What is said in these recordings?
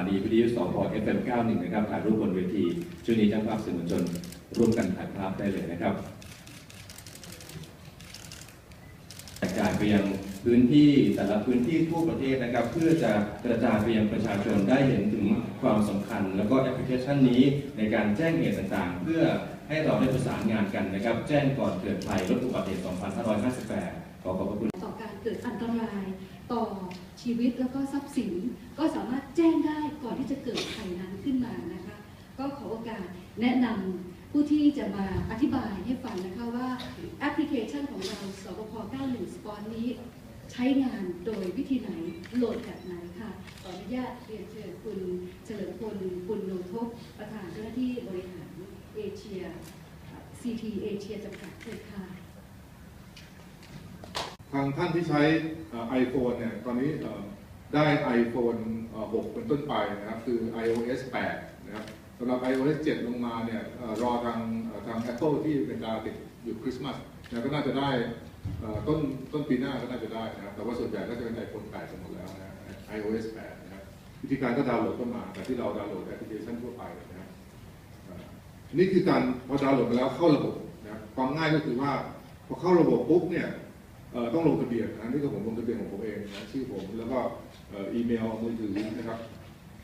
านีวิทยุสพ FM91 นะครับถ่ายรูปบนเวทีช่วงนี้ช่าภาพสื่อมวลชนร่วมกันถ่ายภาพได้เลยนะครับกระจายไปยังพื้นที่แต่ละพื้นที่ทั่วประเทศนะครับ เพื่อจะกระจายไปยังประชาชนได้เห็นถึงความสำคัญ แล้วก็แอปพลิเคชันนี้ในการแจ้งเหตุต่างๆ เพื่อให้เราได้ประสานงานกันนะครับ แจ้งก่อนเกิดภัยลดอุบัติเหตุ2558 ขอขอบพระคุณ ต่อการเกิดอันตรายต่อชีวิตแล้วก็ทรัพย์สินก็สามารถแจ้งได้ แนะนำผู้ที่จะมาอธิบายให้ฟังนะคะว่าแอปพลิเคชันของเราสบค91 Spot นี้ ใช้งานโดยวิธีไหนโหลดแบบไหนค่ะขออนุญาตเรียนเชิญคุณเฉลิมพลปุณโนทบประธานเจ้าหน้าที่บริหารเอเชีย CT เอเชียจำกัดเชิญค่ะทางท่านที่ใช้ไอโฟนเนี่ยตอนนี้ได้ iPhone 6 เป็นต้นไปนะครับ คือ iOS 8 นะครับ สำหรับ iOS 7 ลงมาเนี่ยรอทางทาง Apple ที่เป็นดาติดอยู่คริสต์มาสนะก็น่าจะได้ต้นต้นปีหน้าก็น่าจะได้นะครับแต่ว่าส่วนใหญ่ก็จะเป็น iPhone 8หมดแล้วนะ iOS 8นะครับวิธีการก็ดาวน์โหลดเข้ามาแต่ที่เราดาวน์โหลดแอปพลิเคชันทั่วไปนะครับนี่คือการพอดาวน์โหลดไปแล้วเข้าระบบนะครับความง่ายก็คือว่าพอเข้าระบบปุ๊บเนี่ยต้องลงทะเบียนนะนี่คือผมลงทะเบียนของผมเองนะชื่อผมแล้วก็อีเมลมือถือนะครับ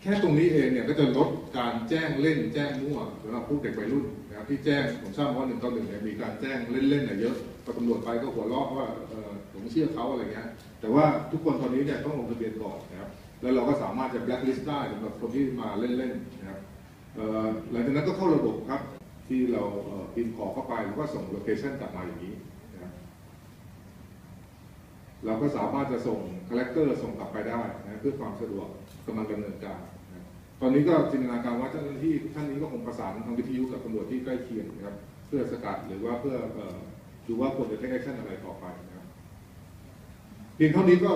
ค่ตรงนี้เองเนี่ยก็จะลดการแจ้งเล่นแจ้งมั่วสำหรับพวกเด็กวัยรุ่นนะครับที่แจ้งผมทราบว่าหนึ่งต่อหนึ่งเนี่ยมีการแจ้งเล่นๆเนี่ยเยอะพอตำรวจไปก็หัวเราะว่าเออผมเชื่อเขาอะไรเงี้ยแต่ว่าทุกคนตอนนี้เนี่ยต้องลงทะเบียนก่อนนะครับแล้วเราก็สามารถจะ blacklist ได้สำหรับคนที่มาเล่นๆนะครับหลังจากนั้นก็เข้าระบบครับที่เราพิมพ์ขอเข้าไปแล้วก็ส่งโลเคชันกลับมาอย่างนี้นะครับ เราก็สามารถจะส่งคาแรคเตอร์ส่งกลับไปได้นะเพื่อความสะดวกกำลังดำเนินการนะตอนนี้ก็จินตนาการว่าเจ้าหน้าที่ท่านนี้ก็คงประสานทางวิทยุกับตำรวจที่ใกล้เคียงนะครับเพื่อสกัดหรือว่าเพื่ออดูว่าควรจะเทคแอคชั่นอะไรต่อไปนะครับเพียงเท่านี้ก็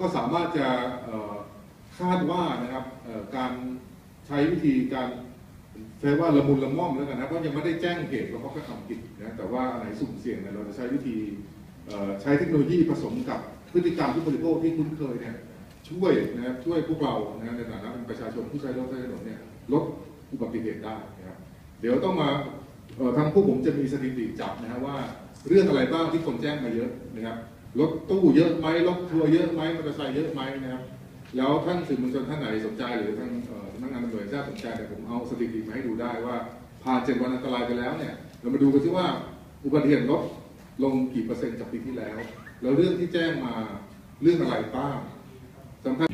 ก็สามารถจะคาดว่านะครับการใช้วิธีการใช้ว่าละมุนละม่อมแล้วกันนะเพราะยังไม่ได้แจ้งเหตุว่าเขาก็ทำผิดนะแต่ว่าอันไหนสุ่มเสี่ยงเนี่ยเราจะใช้วิธี ใช้เทคโนโลยีผสมกับพฤติกรรมผู้บริโภคที่คุ้นเคยเนี่ยช่วยนะครับช่วยพวกเรานะในฐานะเป็นประชาชนผู้ใช้รถใช้ถนนเนี่ยลดอุบัติเหตุได้นะครับเดี๋ยวต้องมาทางพวกผมจะมีสถิติจับนะฮะว่าเรื่องอะไรบ้างที่คนแจ้งมาเยอะนะครับรถตู้เยอะไหมรถทัวร์เยอะไหมมอเตอร์ไซค์เยอะไหมนะครับแล้วท่านสื่อมวลชนท่านไหนสนใจหรือทางเอ่อสำนักงานตำรวจแห่งชาติสนใจเนี่ยผมเอาสถิติมาให้ดูได้ว่าผ่านเจ็ดวันอันตรายไปแล้วเนี่ยเรามาดูกันซิว่าอุบัติเหตุรถ ลงกี่เปอร์เซ็นต์จากปีที่แล้ว แล้วเรื่องที่แจ้งมาเรื่องอะไรบ้างสำคัญ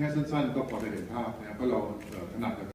แค่สั้นๆก็พอจะเห็นภาพนะครับเพราะเราเอ่อถนัดกับ